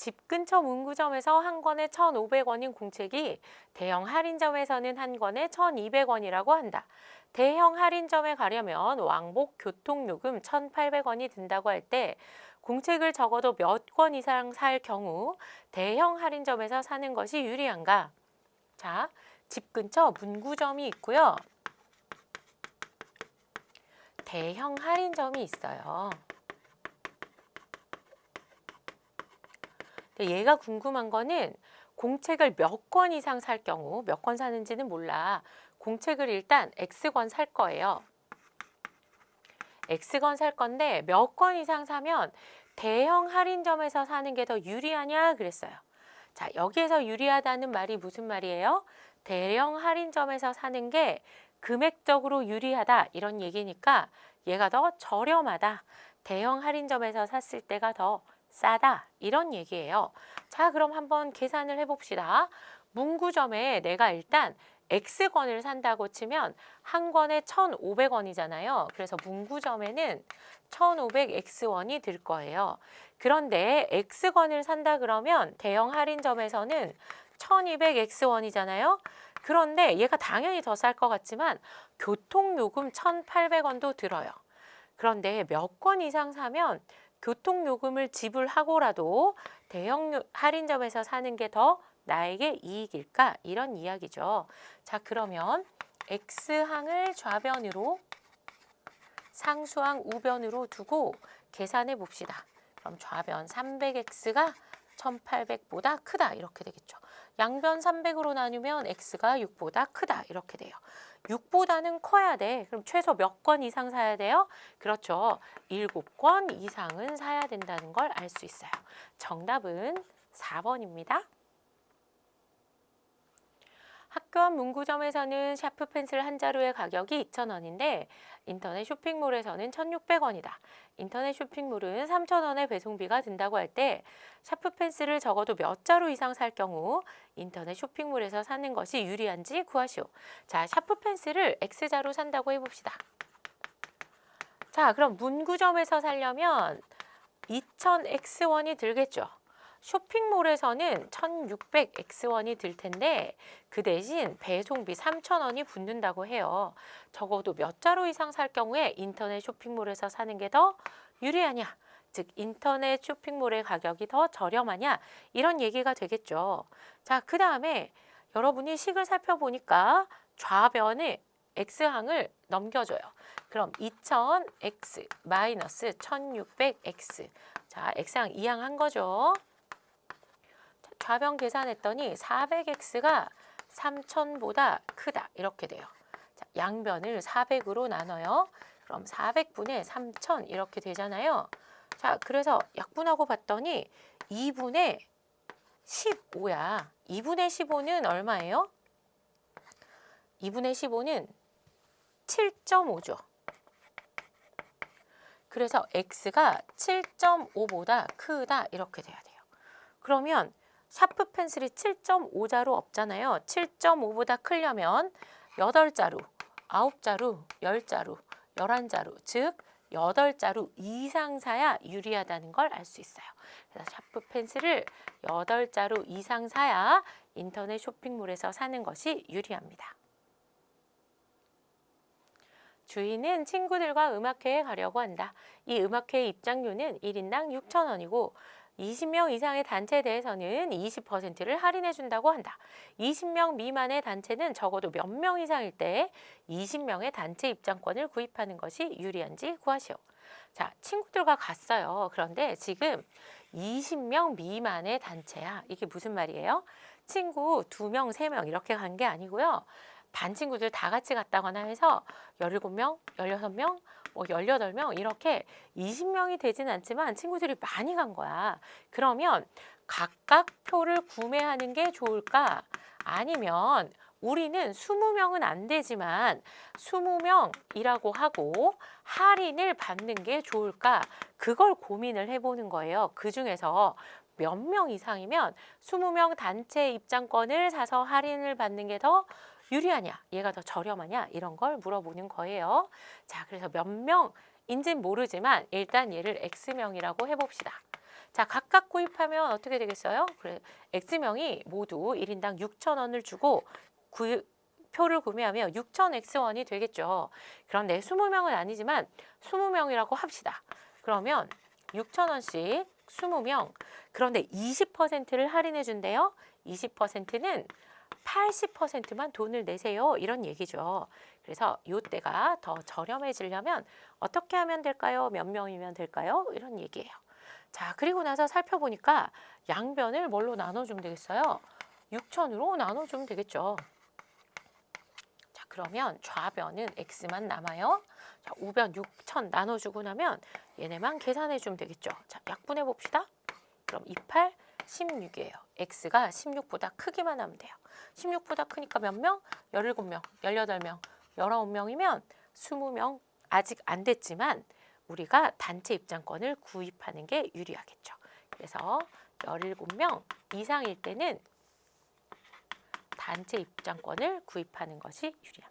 집 근처 문구점에서 한 권에 1,500원인 공책이 대형 할인점에서는 한 권에 1,200원이라고 한다. 대형 할인점에 가려면 왕복 교통요금 1,800원이 든다고 할 때 공책을 적어도 몇 권 이상 살 경우 대형 할인점에서 사는 것이 유리한가? 자, 집 근처 문구점이 있고요. 대형 할인점이 있어요. 근데 얘가 궁금한 거는 공책을 몇 권 이상 살 경우 몇 권 사는지는 몰라. 공책을 일단 X권 살 거예요. X권 살 건데 몇 권 이상 사면 대형 할인점에서 사는 게 더 유리하냐 그랬어요. 자, 여기에서 유리하다는 말이 무슨 말이에요? 대형 할인점에서 사는 게 금액적으로 유리하다 이런 얘기니까 얘가 더 저렴하다. 대형 할인점에서 샀을 때가 더 싸다 이런 얘기예요. 자, 그럼 한번 계산을 해봅시다. 문구점에 내가 일단 X권을 산다고 치면 한 권에 1,500원이잖아요. 그래서 문구점에는 1,500X원이 들 거예요. 그런데 X권을 산다 그러면 대형 할인점에서는 1,200X원이잖아요. 그런데 얘가 당연히 더 쌀 것 같지만 교통요금 1,800원도 들어요. 그런데 몇 권 이상 사면 교통요금을 지불하고라도 대형 요- 할인점에서 사는 게 더 나에게 이익일까? 이런 이야기죠. 자, 그러면 X항을 좌변으로 상수항 우변으로 두고 계산해 봅시다. 그럼 좌변 300X가 1800보다 크다 이렇게 되겠죠. 양변 300으로 나누면 X가 6보다 크다 이렇게 돼요. 6보다는 커야 돼. 그럼 최소 몇 권 이상 사야 돼요? 그렇죠. 7권 이상은 사야 된다는 걸 알 수 있어요. 정답은 4번입니다. 학교 앞 문구점에서는 샤프 펜슬 한 자루의 가격이 2,000원인데 인터넷 쇼핑몰에서는 1,600원이다. 인터넷 쇼핑몰은 3,000원의 배송비가 든다고 할 때 샤프 펜슬을 적어도 몇 자루 이상 살 경우 인터넷 쇼핑몰에서 사는 것이 유리한지 구하시오. 자, 샤프 펜슬을 X자로 산다고 해봅시다. 자, 그럼 문구점에서 살려면 2,000X원이 들겠죠. 쇼핑몰에서는 1,600X원이 들 텐데 그 대신 배송비 3,000원이 붙는다고 해요. 적어도 몇 자루 이상 살 경우에 인터넷 쇼핑몰에서 사는 게 더 유리하냐? 즉 인터넷 쇼핑몰의 가격이 더 저렴하냐? 이런 얘기가 되겠죠. 자, 그 다음에 여러분이 식을 살펴보니까 좌변에 X항을 넘겨줘요. 그럼 2000X 마이너스 1600X. 자, X항 이항 한 거죠. 자, 좌변 계산했더니 400X가 3000보다 크다. 이렇게 돼요. 자, 양변을 400으로 나눠요. 그럼 400분의 3000 이렇게 되잖아요. 자, 그래서 약분하고 봤더니 2분의 15야. 2분의 15는 얼마예요? 2분의 15는 7.5죠. 그래서 x가 7.5보다 크다 이렇게 돼야 돼요. 그러면 샤프 펜슬이 7.5자루 없잖아요. 7.5보다 크려면 8자루, 9자루, 10자루, 11자루, 즉 8자루 이상 사야 유리하다는 걸 알 수 있어요. 그래서 샤프 펜슬을 8자루 이상 사야 인터넷 쇼핑몰에서 사는 것이 유리합니다. 주인은 친구들과 음악회에 가려고 한다. 이 음악회 입장료는 1인당 6,000원이고 20명 이상의 단체에 대해서는 20%를 할인해 준다고 한다. 20명 미만의 단체는 적어도 몇 명 이상일 때 20명의 단체 입장권을 구입하는 것이 유리한지 구하시오. 자, 친구들과 갔어요. 그런데 지금 20명 미만의 단체야. 이게 무슨 말이에요? 친구 2명, 3명 이렇게 간 게 아니고요. 반 친구들 다 같이 갔다거나 해서 17명, 16명, 뭐 18명 이렇게 20명이 되진 않지만 친구들이 많이 간 거야. 그러면 각각 표를 구매하는 게 좋을까? 아니면 우리는 20명은 안 되지만 20명이라고 하고 할인을 받는 게 좋을까? 그걸 고민을 해보는 거예요. 그 중에서 몇 명 이상이면 20명 단체 입장권을 사서 할인을 받는 게 더 유리하냐, 얘가 더 저렴하냐 이런 걸 물어보는 거예요. 자, 그래서 몇 명인지는 모르지만 일단 얘를 X명이라고 해봅시다. 자, 각각 구입하면 어떻게 되겠어요? 그래, X명이 모두 1인당 6,000원을 주고 구, 표를 구매하면 6,000X원이 되겠죠. 그런데 20명은 아니지만 20명이라고 합시다. 그러면 6,000원씩 20명. 그런데 20%를 할인해 준대요. 20%는 80%만 돈을 내세요. 이런 얘기죠. 그래서 이때가 더 저렴해지려면 어떻게 하면 될까요? 몇 명이면 될까요? 이런 얘기예요. 자, 그리고 나서 살펴보니까 양변을 뭘로 나눠주면 되겠어요? 6천으로 나눠주면 되겠죠. 자, 그러면 좌변은 x만 남아요. 자, 우변 6천 나눠주고 나면 얘네만 계산해 주면 되겠죠. 자, 약분해 봅시다. 그럼 28, 16이에요. x가 16보다 크기만 하면 돼요. 16보다 크니까 몇 명? 17명, 18명, 19명이면 20명 아직 안 됐지만 우리가 단체 입장권을 구입하는 게 유리하겠죠. 그래서 17명 이상일 때는 단체 입장권을 구입하는 것이 유리합니다.